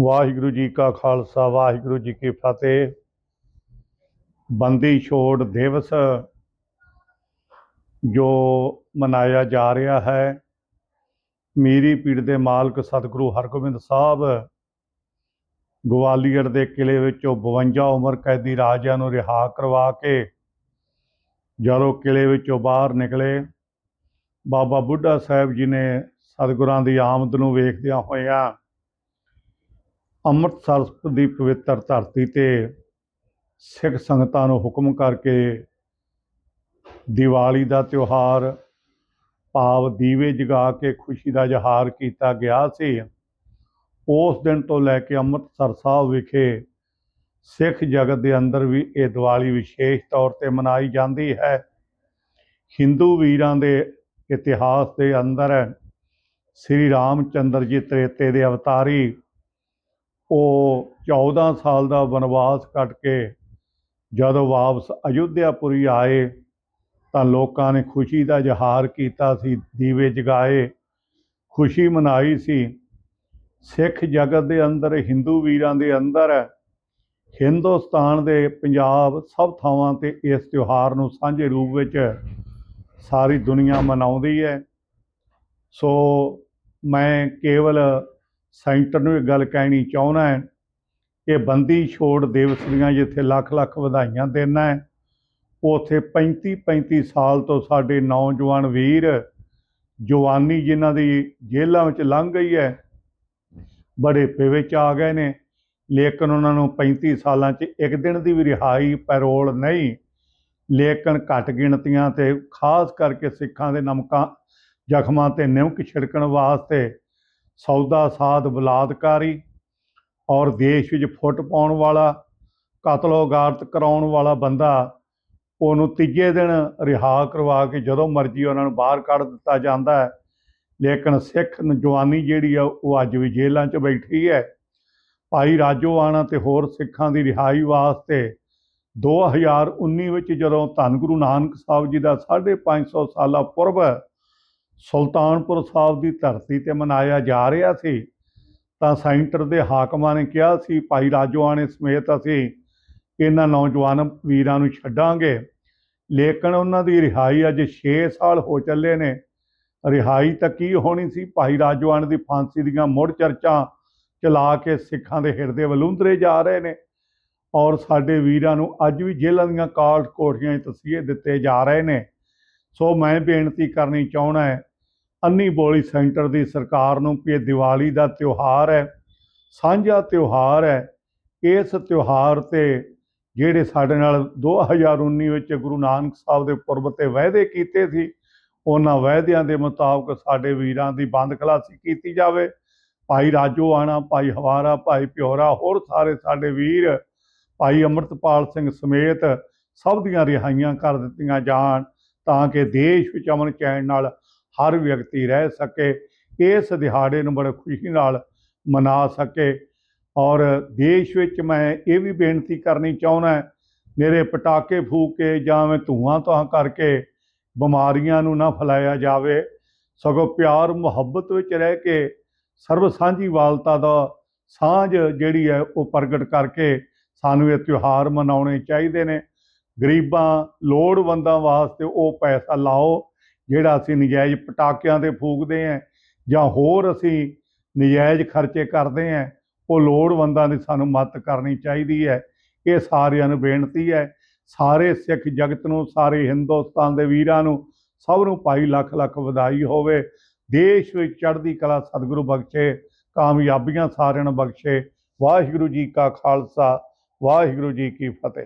ਵਾਹਿਗੁਰੂ ਜੀ ਕਾ ਖਾਲਸਾ, ਵਾਹਿਗੁਰੂ ਜੀ ਕੀ ਫਤਿਹ। ਬੰਦੀ ਛੋੜ ਦਿਵਸ ਜੋ ਮਨਾਇਆ ਜਾ ਰਿਹਾ ਹੈ। ਮੀਰੀ ਪੀੜ ਦੇ ਮਾਲਕ ਸਤਿਗੁਰੂ ਹਰਗੋਬਿੰਦ ਸਾਹਿਬ ਗਵਾਲੀਅਰ ਦੇ ਕਿਲੇ ਵਿੱਚੋਂ 52 ਉਮਰ ਕੈਦੀ ਰਾਜਿਆਂ ਨੂੰ ਰਿਹਾ ਕਰਵਾ ਕੇ ਜਦੋਂ ਕਿਲੇ ਵਿੱਚੋਂ ਬਾਹਰ ਨਿਕਲੇ, ਬਾਬਾ ਬੁੱਢਾ ਸਾਹਿਬ ਜੀ ਨੇ ਸਤਿਗੁਰਾਂ ਦੀ ਆਮਦ ਨੂੰ ਵੇਖਦਿਆਂ ਹੋਇਆਂ ਅੰਮ੍ਰਿਤਸਰ ਦੀ ਪਵਿੱਤਰ ਧਰਤੀ ਤੇ ਸਿੱਖ ਸੰਗਤਾਂ ਨੂੰ ਹੁਕਮ ਕਰਕੇ ਦੀਵਾਲੀ ਦਾ ਤਿਉਹਾਰ ਭਾਵ ਦੀਵੇ ਜਗਾ ਕੇ ਖੁਸ਼ੀ ਦਾ ਇਜ਼ਹਾਰ ਕੀਤਾ ਗਿਆ ਸੀ। ਉਸ ਦਿਨ ਤੋਂ ਲੈ ਕੇ ਅੰਮ੍ਰਿਤਸਰ ਸਾਹਿਬ ਵਿਖੇ ਸਿੱਖ ਜਗਤ ਦੇ ਅੰਦਰ ਵੀ ਇਹ ਦੀਵਾਲੀ ਵਿਸ਼ੇਸ਼ ਤੌਰ ਤੇ ਮਨਾਈ ਜਾਂਦੀ ਹੈ। ਹਿੰਦੂ ਵੀਰਾਂ ਦੇ ਇਤਿਹਾਸ ਦੇ ਅੰਦਰ ਸ੍ਰੀ ਰਾਮ ਚੰਦਰ ਜੀ ਤ੍ਰੇਤੇ ਦੇ ਅਵਤਾਰੀ ਉਹ 14 ਸਾਲ ਦਾ ਵਨਵਾਸ ਕੱਟ ਕੇ ਜਦੋਂ ਵਾਪਸ ਅਯੁੱਧਿਆਪੁਰੀ ਆਏ ਤਾਂ ਲੋਕਾਂ ਨੇ ਖੁਸ਼ੀ ਦਾ ਇਜ਼ਹਾਰ ਕੀਤਾ ਸੀ, ਦੀਵੇ ਜਗਾਏ, ਖੁਸ਼ੀ ਮਨਾਈ ਸੀ। ਸਿੱਖ ਜਗਤ ਦੇ ਅੰਦਰ, ਹਿੰਦੂ ਵੀਰਾਂ ਦੇ ਅੰਦਰ, ਹਿੰਦੁਸਤਾਨ ਦੇ ਪੰਜਾਬ ਸਭ ਥਾਵਾਂ ਤੇ ਇਸ ਤਿਉਹਾਰ ਨੂੰ ਸਾਂਝੇ ਰੂਪ ਵਿੱਚ ਸਾਰੀ ਦੁਨੀਆ ਮਨਾਉਂਦੀ ਹੈ। ਸੋ ਮੈਂ ਕੇਵਲ ਸੈਂਟਰ ਨੂੰ ਇਹ ਗੱਲ ਕਹਿਣੀ ਚਾਹੁੰਦਾ ਹੈ ਕਿ ਬੰਦੀ ਛੋੜ ਦਿਵਸ ਦੀਆਂ ਜਿੱਥੇ ਲੱਖ ਲੱਖ ਵਧਾਈਆਂ ਦੇਣਾ ਹੈ, ਉਥੇ 35 35 ਸਾਲ ਤੋਂ ਸਾਡੇ ਨੌਜਵਾਨ ਵੀਰ ਜਵਾਨੀ ਜਿਨ੍ਹਾਂ ਦੀ ਜੇਲ੍ਹਾਂ ਵਿੱਚ ਲੰਘ ਗਈ ਹੈ, ਬੜੇ ਪੇਵੇ 'ਚ ਆ ਗਏ ਨੇ, ਲੇਕਿਨ ਉਹਨਾਂ ਨੂੰ 35 ਸਾਲਾਂ 'ਚ ਇੱਕ ਦਿਨ ਦੀ ਵੀ ਰਿਹਾਈ ਪੈਰੋਲ ਨਹੀਂ, ਲੇਕਿਨ ਘੱਟ ਗਿਣਤੀਆਂ ਤੇ ਖਾਸ ਕਰਕੇ ਸਿੱਖਾਂ ਦੇ ਨਮਕਾਂ, ਜ਼ਖਮਾਂ ਤੇ ਨਿਮਕ ਛਿੜਕਣ ਵਾਸਤੇ ਸੌਦਾ ਸਾਧ ਬਲਾਤਕਾਰੀ ਔਰ ਦੇਸ਼ ਵਿੱਚ ਫੁੱਟ ਪਾਉਣ ਵਾਲਾ ਕਤਲੋਗਾਰਤ ਕਰਾਉਣ ਵਾਲਾ ਬੰਦਾ ਉਹਨੂੰ ਤੀਜੇ ਦਿਨ ਰਿਹਾ ਕਰਵਾ ਕੇ ਜਦੋਂ ਮਰਜ਼ੀ ਉਹਨਾਂ ਨੂੰ ਬਾਹਰ ਕੱਢ ਦਿੱਤਾ ਜਾਂਦਾ ਹੈ। ਲੇਕਿਨ ਸਿੱਖ ਜਵਾਨੀ ਜਿਹੜੀ ਆ, ਉਹ ਅੱਜ ਵੀ ਜੇਲ੍ਹਾਂ 'ਚ ਬੈਠੀ ਹੈ। ਭਾਈ ਰਾਜੋਆਣਾ ਤੇ ਹੋਰ ਸਿੱਖਾਂ ਦੀ ਰਿਹਾਈ ਵਾਸਤੇ 2019 ਵਿੱਚ ਜਦੋਂ ਧੰਨ ਗੁਰੂ ਨਾਨਕ ਸਾਹਿਬ ਜੀ ਦਾ 550 ਸਾਲਾ ਪੁਰਬ ਸੁਲਤਾਨਪੁਰ ਸਾਹਿਬ ਦੀ ਧਰਤੀ ਤੇ ਮਨਾਇਆ ਜਾ ਰਿਹਾ ਸੀ, ਤਾਂ ਸੈਂਟਰ ਦੇ ਹਾਕਮਾਂ ਨੇ ਕਿਹਾ ਸੀ, ਭਾਈ ਰਾਜੋਆਣੇ ਸਮੇਤ ਅਸੀਂ ਇਹਨਾਂ ਨੌਜਵਾਨ ਵੀਰਾਂ ਨੂੰ ਛੱਡਾਂਗੇ। ਲੇਕਿਨ ਉਹਨਾਂ ਦੀ ਰਿਹਾਈ ਅੱਜ 6 ਸਾਲ ਹੋ ਚੱਲੇ ਨੇ। ਰਿਹਾਈ ਤਾਂ ਕੀ ਹੋਣੀ ਸੀ? ਭਾਈ ਰਾਜੋਆਣ ਦੀ ਫਾਂਸੀ ਦੀਆਂ ਮੁੜ ਚਰਚਾ ਚਲਾ ਕੇ ਸਿੱਖਾਂ ਦੇ ਹਿਰਦੇ ਵਲੂੰਦਰੇ ਜਾ ਰਹੇ ਨੇ। ਔਰ ਸਾਡੇ ਵੀਰਾਂ ਨੂੰ ਅੱਜ ਵੀ ਜੇਲ੍ਹਾਂ ਦੀਆਂ ਕਾਲਟ ਕੋਠੀਆਂ 'ਚ ਤਸੀਹੇ ਦਿੱਤੇ ਜਾ ਰਹੇ ਨੇ। ਸੋ ਮੈਂ ਬੇਨਤੀ ਕਰਨੀ ਚਾਹਣਾ ਹੈ ਅੰਨੀ ਬੋਲੀ ਸੈਂਟਰ ਦੀ ਸਰਕਾਰ ਨੂੰ ਕਿ ਇਹ ਦੀਵਾਲੀ ਦਾ ਤਿਉਹਾਰ ਹੈ, ਸਾਂਝਾ ਤਿਉਹਾਰ ਹੈ, ਇਸ ਤਿਉਹਾਰ ਤੇ ਜਿਹੜੇ ਸਾਡੇ ਨਾਲ 2019 ਵਿੱਚ ਗੁਰੂ ਨਾਨਕ ਸਾਹਿਬ ਦੇ ਪੁਰਬ ਤੇ ਵਾਅਦੇ ਕੀਤੇ ਸੀ, ਉਹਨਾਂ ਵਾਅਦਿਆਂ ਦੇ ਮੁਤਾਬਕ ਸਾਡੇ ਵੀਰਾਂ ਦੀ ਬੰਦ ਖਲਾਸੀ ਕੀਤੀ ਜਾਵੇ। ਭਾਈ ਰਾਜੋ ਆਣਾ, ਭਾਈ ਹਵਾਰਾ, ਭਾਈ ਪਿਓਰਾ, ਹੋਰ ਸਾਰੇ ਸਾਡੇ ਵੀਰ, ਭਾਈ ਅੰਮ੍ਰਿਤਪਾਲ ਸਿੰਘ ਸਮੇਤ ਸਭ ਦੀਆਂ ਰਿਹਾਈਆਂ ਕਰ ਦਿੱਤੀਆਂ ਜਾਣ। ਤਾਂ ਕਿ ਦੇਸ਼ ਵਿੱਚ ਅਮਨ ਚੈਨ ਨਾਲ ਹਰ ਵਿਅਕਤੀ ਰਹਿ ਸਕੇ, ਇਸ ਦਿਹਾੜੇ ਨੂੰ ਬੜੇ ਖੁਸ਼ੀ ਨਾਲ ਮਨਾ ਸਕੇ। ਔਰ ਦੇਸ਼ ਵਿੱਚ ਮੈਂ ਇਹ ਵੀ ਬੇਨਤੀ ਕਰਨੀ ਚਾਹੁੰਦਾ ਮੇਰੇ ਪਟਾਕੇ ਫੂਕ ਕੇ ਜਾਂ ਮੈਂ ਧੂਆਂ ਤਾਂ ਕਰਕੇ ਬਿਮਾਰੀਆਂ ਨੂੰ ਨਾ ਫੈਲਾਇਆ ਜਾਵੇ। ਸਗੋਂ ਪਿਆਰ, ਮੁਹੱਬਤ ਵਿੱਚ ਰਹਿ ਕੇ ਸਰਬ ਸਾਂਝੀਵਾਲਤਾ ਦਾ ਸਾਂਝ ਜਿਹੜੀ ਹੈ ਉਹ ਪ੍ਰਗਟ ਕਰਕੇ ਸਾਨੂੰ ਇਹ ਤਿਉਹਾਰ ਮਨਾਉਣੇ ਚਾਹੀਦੇ ਨੇ। ਗਰੀਬਾਂ, ਲੋੜਵੰਦਾਂ ਵਾਸਤੇ ਉਹ ਪੈਸਾ ਲਾਓ, ਜਿਹੜਾ ਅਸੀਂ ਨਜਾਇਜ਼ ਪਟਾਕਿਆਂ ਤੇ ਫੂਕਦੇ ਆਂ ਜਾਂ ਹੋਰ ਅਸੀਂ ਨਜਾਇਜ਼ ਖਰਚੇ ਕਰਦੇ ਆਂ ਉਹ ਲੋੜਵੰਦਾਂ ਦੀ ਸਾਨੂੰ ਮਦਦ ਕਰਨੀ ਚਾਹੀਦੀ ਹੈ। ਇਹ ਸਾਰਿਆਂ ਨੂੰ ਬੇਨਤੀ ਹੈ। ਸਾਰੇ ਸਿੱਖ ਜਗਤ ਨੂੰ, ਸਾਰੇ ਹਿੰਦੁਸਤਾਨ ਦੇ ਵੀਰਾਂ ਨੂੰ ਸਭ ਨੂੰ ਭਾਈ ਲੱਖ ਲੱਖ ਵਧਾਈ ਹੋਵੇ। ਦੇਸ਼ ਵਿੱਚ ਚੜ੍ਹਦੀ ਕਲਾ ਸਤਿਗੁਰੂ ਬਖਸ਼ੇ, ਕਾਮਯਾਬੀਆਂ ਸਾਰਿਆਂ ਨੂੰ ਬਖਸ਼ੇ। ਵਾਹਿਗੁਰੂ ਜੀ ਕਾ ਖਾਲਸਾ, ਵਾਹਿਗੁਰੂ ਜੀ ਕੀ ਫਤਿਹ।